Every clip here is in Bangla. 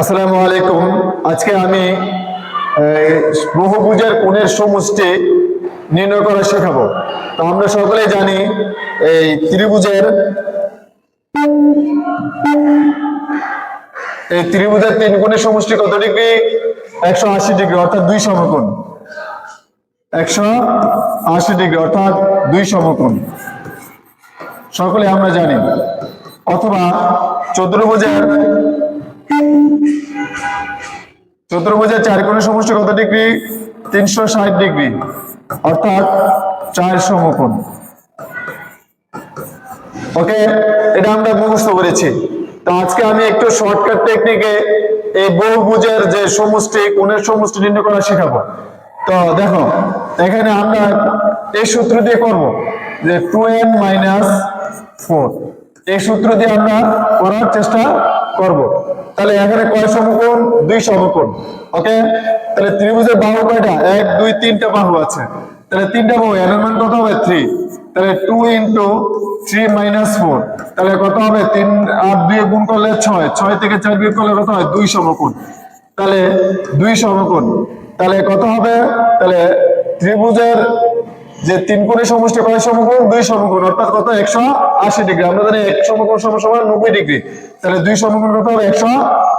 আসসালামু আলাইকুম। আজকে আমি বহুভুজের কোণের সমষ্টি নির্ণয় করা শেখাবো। তো আমরা সকলেই জানি, এই ত্রিভুজের এই ত্রিভুজের তিন কোণের সমষ্টি কত ডিগ্রি? একশো আশি ডিগ্রি, অর্থাৎ দুই সমকোণ। একশো আশি ডিগ্রি, অর্থাৎ দুই সমকোণ। সকলে আমরা জানি, অথবা চতুর্ভুজের চতুর্ভুজের চার কোণের সমষ্টি কত ডিগ্রি? তিনশো ষাট ডিগ্রি। অর্থাৎ চার সমকোণ। ওকে, এটা আমরা মুখস্থ করেছি। তো আজকে আমি একটু শর্টকাট টেকনিকে এই বহুভুজের যে সমষ্টি, কোণের সমষ্টি নির্ণয় করা শেখাবো। তো দেখো, এখানে আমরা এই সূত্র দিয়ে করব যে টু এন মাইনাস ফোর এই সূত্র দিয়ে আমরা করার চেষ্টা করব। তাহলে এখানে কয় সমকোণ? দুই সমকোণ। ওকে? তাহলে ত্রিভুজের বাহু কয়টা? এক, দুই, তিনটা বাহু আছে। তাহলে তিনটা বাহু এর মান কত হবে? থ্রি তাহলে two into three minus four তাহলে কত হবে? তিন আর দুই গুণ করলে ছয়। ছয় থেকে চার বিয়োগ করলে কত হয়? দুই সমকোণ। তাহলে দুই সমকোণ। তাহলে কত হবে? তাহলে ত্রিভুজের যে তিন কোণের সমষ্টি, কয় সমকোণ? দুই সমকোণ, অর্থাৎ কত? একশো আশি ডিগ্রি। আমরা জানি এক সমকোণ সমান সমান নব্বই ডিগ্রি। তাহলে দুই সমকোণ কত হবে? একশো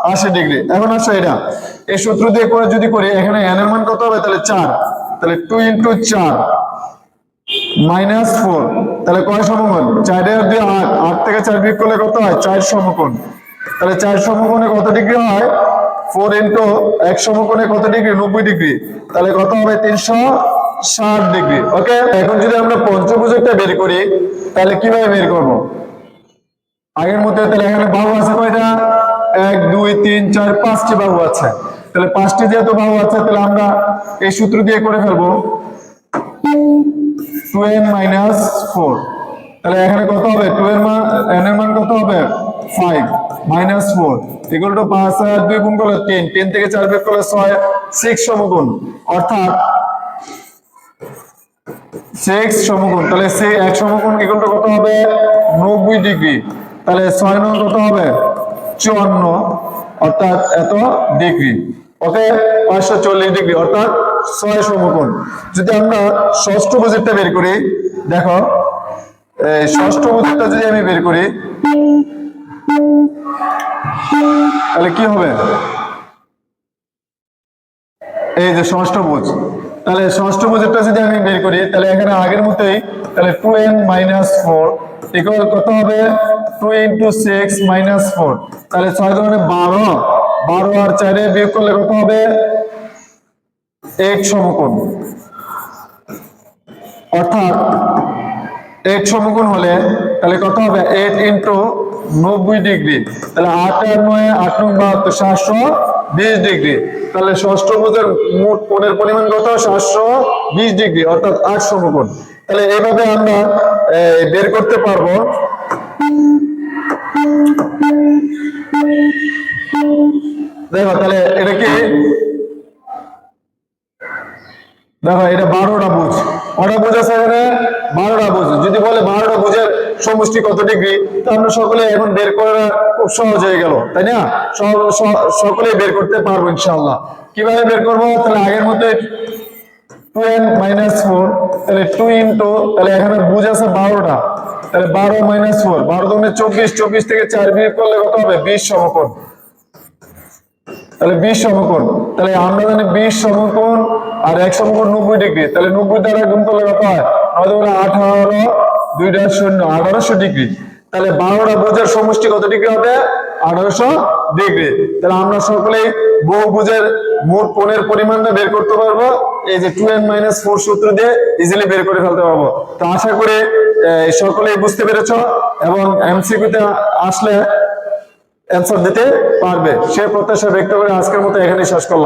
আশি ডিগ্রি। এখন আসো এটা। এই সূত্র দিয়ে করে যদি করি, এখানে n এর মান কত হবে? তাহলে চার। তাহলে টু ইন্টু চার মাইনাস ফোর তাহলে কয় সমকোণ? চারের দিয়ে আট। আট থেকে চার বিয়োগ করলে কত হয়? চার সমকোণ। তাহলে চার সমকোণে কত ডিগ্রি হয়? ফোর ইন্টু এক সমকোণে কত ডিগ্রি? নব্বই ডিগ্রি। তাহলে কত হবে? তিনশো ষাট ডিগ্রি, ওকে? এখন যদি আমরা পঞ্চভুজকটা বের করি, তাহলে কীভাবে বের করব? আগের মধ্যে তাহলে এখানে বাহু আছে কয়টা? এক, দুই, তিন, চার, পাঁচটি বাহু আছে। তাহলে পাঁচটি যেহেতু বাহু আছে, তাহলে আমরা এই সূত্র দিয়ে করে ফেলব। Two n minus four. তাহলে এখানে কত হবে? টু এর মান এন এর মান কত হবে? Five, minus four. Equal to পাঁচ আর দুই গুণ করলে টেন টেন থেকে চার বের করলে ছয়, সিক্স সমগুণ। অর্থাৎ সিক্স সমগুণ তাহলে সে এক সমগুণ ইকুয়াল টু কত হবে? নব্বই ডিগ্রি। তাহলে ছয় নং কত হবে? চুয়ান্ন, অর্থাৎ এত ডিগ্রি। ওকে, পাঁচশো চল্লিশ ডিগ্রি, অর্থাৎ ছয় সমকোণ। যদি আমরা ষষ্ঠ বুঝেরটা বের করি, দেখো, এই ষষ্ঠ বুঝেরটা যদি আমি বের করি, তাহলে কি হবে? এই যে ষষ্ঠভুজ তাহলে ষষ্ঠভুজেরটা যদি আমি বের করি, তাহলে এখানে আগের মতোই তাহলে two n minus four equal কত হবে? Two into six minus four তাহলে ছয় ধরনের বারো বারো আর চারে বিয়োগ করলে কত হবে? এক সমকোণ। অর্থাৎ এক সমকোণ হলে তাহলে কত হবে? এইট ইন্টু নব্বই ডিগ্রি। তাহলে আট আর নয়, আট নং বাহাত্তর, সাতশো বিশ ডিগ্রি। তাহলে ষষ্ঠ ভুজের মোট কোণের পরিমাণ কত? সাতশো বিশ ডিগ্রি, অর্থাৎ আট সমকোণ তাহলে এইভাবে আমরা বের করতে পারব। দেখো, তাহলে এটা কি? দেখো, এটা বারোটা বুঝ কটা বুঝ আছে বারোটা বুঝ। যদি বলে বারোটা বুঝের সমষ্টি কত ডিগ্রি তা আমরা সকলে এখন বের করা খুব সহজ হয়ে গেল, তাই না? স- স- বের করতে পারব ইনশাল্লাহ কীভাবে বের করব? তাহলে আগের মধ্যে টু এন মাইনাস ফোর তাহলে টু ইন্টু তাহলে এখানে বুঝ আছে বারোটা। তাহলে বারো মাইনাস ফোর বারো দুগুণে চব্বিশ চব্বিশ থেকে চার বিয়োগ করলে কত হবে? বিশ সমকোণ। তাহলে বিশ সমকোণ, তাহলে আমরা জানি বিশ সমকোণ আর এক সমকোণ নব্বই ডিগ্রি, তাহলে নব্বই দ্বারা গুণ করলে কত হয়। আমাদের আঠারো দুইটা শূন্য, আঠারোশো ডিগ্রি। তাহলে বারোটা বোঝার সমষ্টি কত ডিগ্রি হবে? আঠারোশো ডিগ্রি। তাহলে আমরা সকলেই বহু বুঝের মোট কোণের পরিমাণটা বের করতে পারব। এই যে টু এন মাইনাস ফোর সূত্র দিয়ে ইজিলি বের করে ফেলতে পারব। তো আশা করি সকলেই বুঝতে পেরেছ এবং এমসিকিউতে আসলে অ্যান্সার দিতে পারবে। সে প্রত্যাশা ব্যক্ত করে আজকের মতো এখানে শেষ করলাম।